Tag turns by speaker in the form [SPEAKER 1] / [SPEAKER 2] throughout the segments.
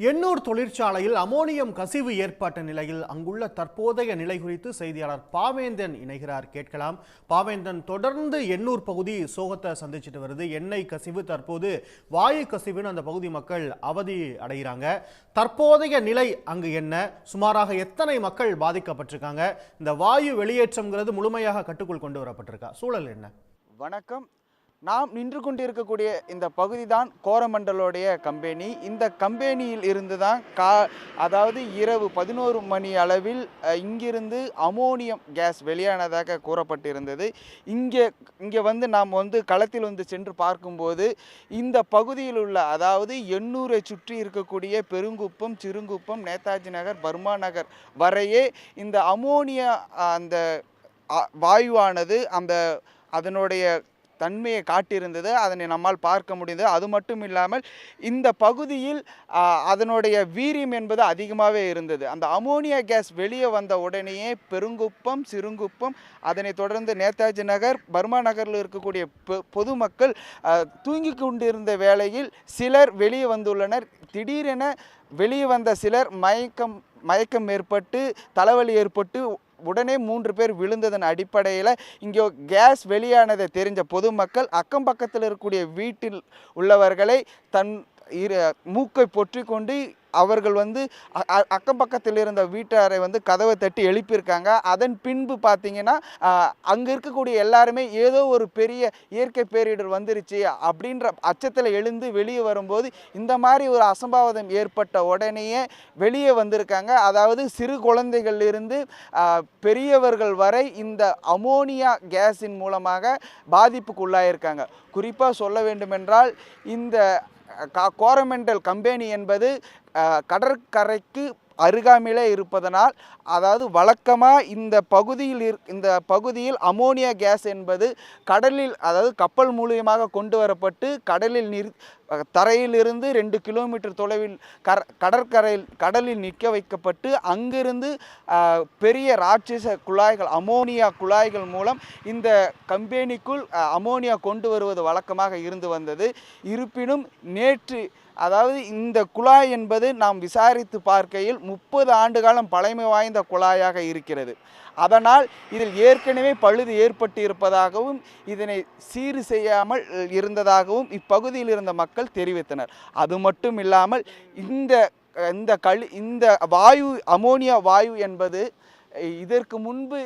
[SPEAKER 1] எண்ணூர் தொழிற்சாலையில் அமோனியம் கசிவு ஏற்பட்ட நிலையில் அங்குள்ள தற்போதைய நிலை குறித்து செய்தியாளர் பாவேந்தன் இணைகிறார். கேட்கலாம். பாவேந்தன் தொடர்ந்து எண்ணூர் பகுதி சோகத்தை சந்திச்சுட்டு வருது. எண்ணெய் கசிவு தற்போது வாயு கசிவுன்னு அந்த பகுதி மக்கள் அவதி அடைகிறாங்க. தற்போதைய நிலை அங்கு என்ன? சுமாராக எத்தனை மக்கள் பாதிக்கப்பட்டிருக்காங்க? இந்த வாயு வெளியேற்றம்ங்கிறது முழுமையாக கட்டுக்குள் கொண்டு வரப்பட்டிருக்கா? சூழல் என்ன?
[SPEAKER 2] வணக்கம். நாம் நின்று கொண்டிருக்கக்கூடிய இந்த பகுதி தான் கோரமண்டலோடைய கம்பெனி. இந்த கம்பெனியில் இருந்து தான் கா அதாவது இரவு பதினோரு மணி அளவில் இங்கிருந்து அமோனியம் கேஸ் வெளியானதாக கூறப்பட்டிருந்தது. இங்கே இங்கே வந்து நாம் வந்து களத்தில் வந்து சென்று பார்க்கும்போது இந்த பகுதியில் உள்ள அதாவது எண்ணூரை சுற்றி இருக்கக்கூடிய பெருங்குப்பம் சிறுங்குப்பம் நேதாஜி நகர் பர்மா நகர் வரையே இந்த அமோனியா அந்த வாயுவானது அந்த அதனுடைய தன்மையை காட்டியிருந்தது அதனை நம்மால் பார்க்க முடிந்தது. அது மட்டும் இல்லாமல் இந்த பகுதியில் அதனுடைய வீரியம் என்பது அதிகமாகவே இருந்தது. அந்த அமோனியா கேஸ் வெளியே வந்த உடனேயே பெருங்குப்பம் சிறுங்குப்பம் அதனைத் தொடர்ந்து நேதாஜி நகர் பர்மா நகரில் இருக்கக்கூடிய பொ- பொதுமக்கள் தூங்கி கொண்டிருந்த வேளையில் சிலர் வெளியே வந்துள்ளனர். திடீரென வெளியே வந்த சிலர் மயக்கம் மயக்கம் ஏற்பட்டு தலைவலி ஏற்பட்டு உடனே மூன்று பேர் விழுந்ததன் அடிப்படையில் இங்கே கேஸ் வெளியானதை தெரிஞ்ச பொதுமக்கள் அக்கம் பக்கத்தில் இருக்கக்கூடிய வீட்டில் உள்ளவர்களை தன் இரு மூக்கை பொற்றி கொண்டு அவர்கள் வந்து அ- அக்கம் பக்கத்தில் இருந்த வீட்டாரை வந்து கதவை தட்டி எழுப்பியிருக்காங்க. அதன் பின்பு பார்த்தீங்கன்னா அங்கே இருக்கக்கூடிய எல்லாருமே ஏதோ ஒரு பெரிய இயற்கை பேரிடர் வந்துருச்சு அப்படின்ற அச்சத்தில் எழுந்து வெளியே வரும்போது இந்த மாதிரி ஒரு அசம்பாவிதம் ஏற்பட்ட உடனேயே வெளியே வந்திருக்காங்க. அதாவது சிறு குழந்தைகளிலிருந்து பெரியவர்கள் வரை இந்த அமோனியா கேஸின் மூலமாக பாதிப்புக்கு உள்ளாயிருக்காங்க. குறிப்பாக சொல்ல வேண்டுமென்றால் இந்த கோரமெண்டல் கம்பெனி என்பது கடற்கரைக்கு அருகாமையிலே இருப்பதனால் அதாவது வழக்கமாக இந்த பகுதியில் இரு இந்த பகுதியில் அமோனியா கேஸ் என்பது கடலில் அதாவது கப்பல் மூலியமாக கொண்டு வரப்பட்டு கடலில் நிற் தரையிலிருந்து ரெண்டு கிலோமீட்டர் தொலைவில் கர கடற்கரையில் கடலில் நிற்க வைக்கப்பட்டு அங்கிருந்து பெரிய ராட்சச குழாய்கள் அமோனியா குழாய்கள் மூலம் இந்த கம்பெனிக்குள் அமோனியா கொண்டு வருவது வழக்கமாக இருந்து வந்தது. இருப்பினும் நேற்று அதாவது இந்த குழாய் என்பது நாம் விசாரித்து பார்க்கையில் முப்பது ஆண்டு காலம் பழமை வாய்ந்த குழாயாக இருக்கிறது. அதனால் இதில் ஏற்கனவே பழுது ஏற்பட்டு இருப்பதாகவும் இதனை சீர் செய்யாமல் இருந்ததாகவும் இப்பகுதியில் இருந்த மக்கள் தெரிவித்தனர். அது மட்டும் இல்லாமல் இந்த இந்த கழி இந்த வாயு அமோனியா வாயு என்பது இதற்கு முன்பு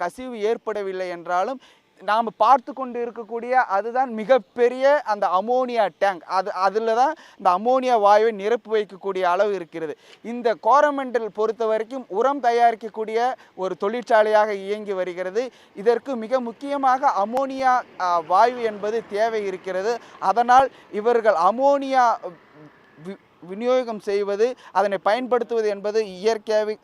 [SPEAKER 2] கசிவு ஏற்படவில்லை என்றாலும் நாம் பார்த்து கொண்டு இருக்கக்கூடிய அதுதான் மிகப்பெரிய அந்த அமோனியா டேங்க். அது அதில் தான் இந்த அமோனியா வாயுவை நிரப்பி வைக்கக்கூடிய அளவு இருக்கிறது. இந்த கோரமண்டல் பொறுத்த வரைக்கும் உரம் தயாரிக்கக்கூடிய ஒரு தொழிற்சாலையாக இயங்கி வருகிறது. இதற்கு மிக முக்கியமாக அமோனியா வாயு என்பது தேவை இருக்கிறது. அதனால் இவர்கள் அமோனியா விநியோகம் செய்வது அதனை பயன்படுத்துவது என்பது இயற்கையாக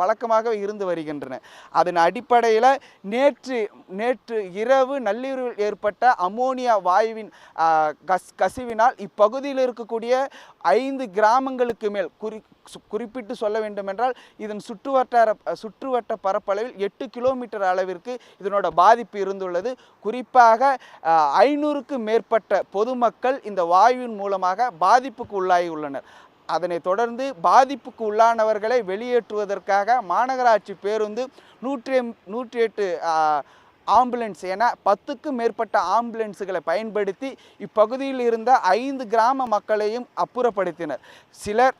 [SPEAKER 2] வழக்கமாக இருந்து வருகின்றன. அதன் அடிப்படையில் நேற்று நேற்று இரவு நள்ளிரவில் ஏற்பட்ட அமோனியா வாயுவின் கஸ் கசிவினால் இப்பகுதியில் இருக்கக்கூடிய ஐந்து கிராமங்களுக்கு மேல் குறி குறிப்பிட்டு சொல்ல வேண்டுமென்றால் இதன் சுற்றுவட்டார சுற்றுவட்ட பரப்பளவில் எட்டு கிலோமீட்டர் அளவிற்கு இதனோட பாதிப்பு இருந்துள்ளது. குறிப்பாக ஐநூறுக்கு மேற்பட்ட பொதுமக்கள் இந்த வாயுவின் மூலமாக பாதிப்புக்கு உள்ளாகி உள்ளனர் அதனைத் தொடர்ந்து பாதிப்புக்கு உள்ளானவர்களை வெளியேற்றுவதற்காக மாநகராட்சி பேருந்து நூற்றி எம்- நூற்றி எட்டு ஆம்புலன்ஸ் என பத்துக்கும் மேற்பட்ட ஆம்புலன்ஸுகளை பயன்படுத்தி இப்பகுதியில் இருந்த ஐந்து கிராம மக்களையும் அப்புறப்படுத்தினர். சிலர்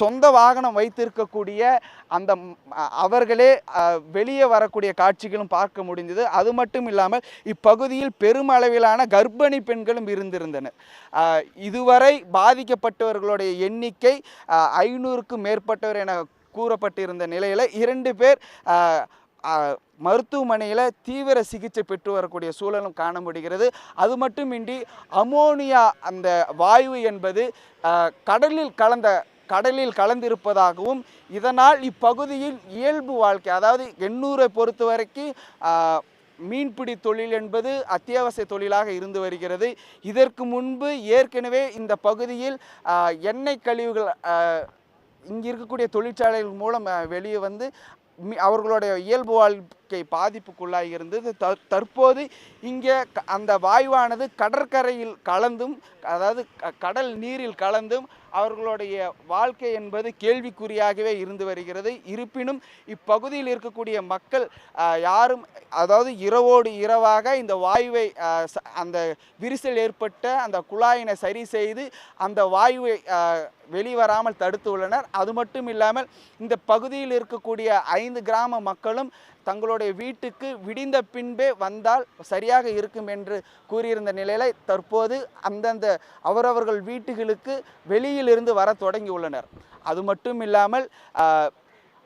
[SPEAKER 2] சொந்த வாகனம் வைத்திருக்கக்கூடிய அந்த அவர்களே வெளியே வரக்கூடிய காட்சிகளும் பார்க்க முடிந்தது. அது மட்டும் இல்லாமல் இப்பகுதியில் பெருமளவிலான கர்ப்பிணி பெண்களும் இருந்திருந்தனர். இதுவரை பாதிக்கப்பட்டவர்களுடைய எண்ணிக்கை ஐநூறுக்கும் மேற்பட்டவர் என கூறப்பட்டிருந்த நிலையில் இரண்டு பேர் மருத்துவமனையில் தீவிர சிகிச்சை பெற்று வரக்கூடிய சூழலும் காண முடிகிறது. அது மட்டுமின்றி அமோனியா அந்த வாயு என்பது கடலில் கலந்த கடலில் கலந்திருப்பதாகவும் இதனால் இப்பகுதியில் இயல்பு வாழ்க்கை அதாவது எண்ணூரை பொறுத்த வரைக்கும் மீன்பிடி தொழில் என்பது அத்தியாவசிய தொழிலாக இருந்து வருகிறது. இதற்கு முன்பு ஏற்கனவே இந்த பகுதியில் எண்ணெய் கழிவுகள் இங்கே இருக்கக்கூடிய தொழிற்சாலைகள் மூலம் வெளியே வந்து மி- அவர்களுடைய இயல்பு வாழ் வாழ்க்கை பாதிப்புக்குள்ளாகி இருந்தது. த- தற்போது இங்கே க- அந்த வாயுவானது கடற்கரையில் கலந்தும் அதாவது க- கடல் நீரில் கலந்தும் அவர்களுடைய வாழ்க்கை என்பது கேள்விக்குறியாகவே இருந்து வருகிறது. இருப்பினும் இப்பகுதியில் இருக்கக்கூடிய மக்கள் யாரும் அதாவது இரவோடு இரவாக இந்த வாயுவை அந்த விரிசல் ஏற்பட்ட அந்த குழாயினை சரி செய்து அந்த வாயுவை வெளிவராமல் தடுத்து உள்ளனர். அது மட்டும் இல்லாமல் இந்த பகுதியில் இருக்கக்கூடிய ஐந்து கிராம மக்களும் தங்களுடைய வீட்டுக்கு விடிந்த பின்பே வந்தால் சரியாக இருக்கும் என்று கூறியிருந்த நிலையில் தற்போது அந்தந்த அவரவர்கள் வீட்டுகளுக்கு வெளியிலிருந்து வர தொடங்கியுள்ளனர். அது மட்டும் இல்லாமல்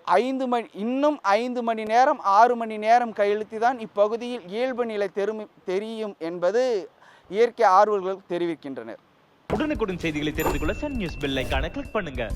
[SPEAKER 2] ஐந்து மணி இன்னும் ஐந்து மணி நேரம் ஆறு மணி நேரம் கையெழுத்தி தான் இப்பகுதியில் இயல்பு நிலை தெரும் தெரியும் என்பது இயற்கை ஆர்வலர்கள் தெரிவிக்கின்றனர்.
[SPEAKER 3] உடனுக்குடன் செய்திகளை தெரிந்து கொள்ள சன் நியூஸ் பெல்லைக்கான கிளிக் பண்ணுங்கள்